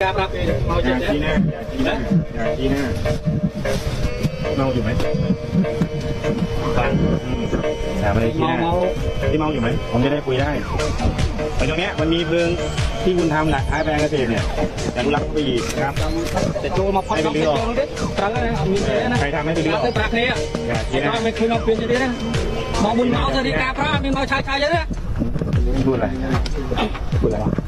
ครับเราจะชี้หน้าชี้หน้าชี้หน้าเมาอยู่ไหมฟังถามอะไรชี้หน้าที่เมาอยู่ไหมผมจะได้คุยได้ไปตรงนี้มันมีเพลิงที่คุณทำหลักท้ายแปลงเกษตรเนี่ยแต่รุรักปีนะครับแต่โจมาพัดไปเรื่อยๆรังนะยอะนะใครทำให้ไปเรือยๆปากเนี้หน้าไม่เคยมาเปลี่ยนจะดีนะมาบุญเมาสวัสดีกาพระมีเมาชายชายเยอะนะพูดอะไรพูดอะไร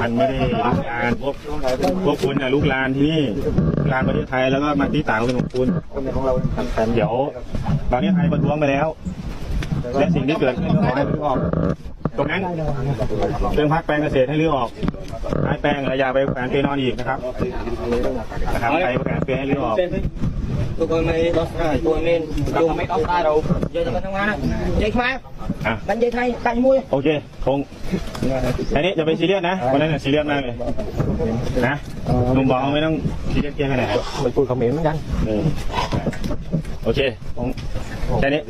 มันไม่ได้ลุกลานพวกพวกคุณเนี่ยลุกลานที่นี่ลานประเทศไทยแล้วก็มาที่ต่างเป็ของคุณเดี๋ยวตอนนี้ไทยประท้วงไปแล้วและสิ่งที่เกิดขึ้นขอให้รื้อออก ตรงนั้นเรื่องพักแปลงเกษตรให้รื้อออกให้แปลงระยะไปแขวนเปนอนอีกนะครับนะครับไปแขวนเปให้รื้อออก ตัวคนม่ตัวนี้อยู่ไม่ต้องได้เราเยอะจะมาทำงานเจ๊มาบันเจไทยไก่มวยโอเคคงอันนี้จะเาไปซีเรียสนะวันนั้นซีเรียสมากเลยนะหนุ่มบอกไม่ต้องซีเรียสเกี่ยวกับไหนไปพูดคำมเมนเหมือนกันโอเคคงแค่นี้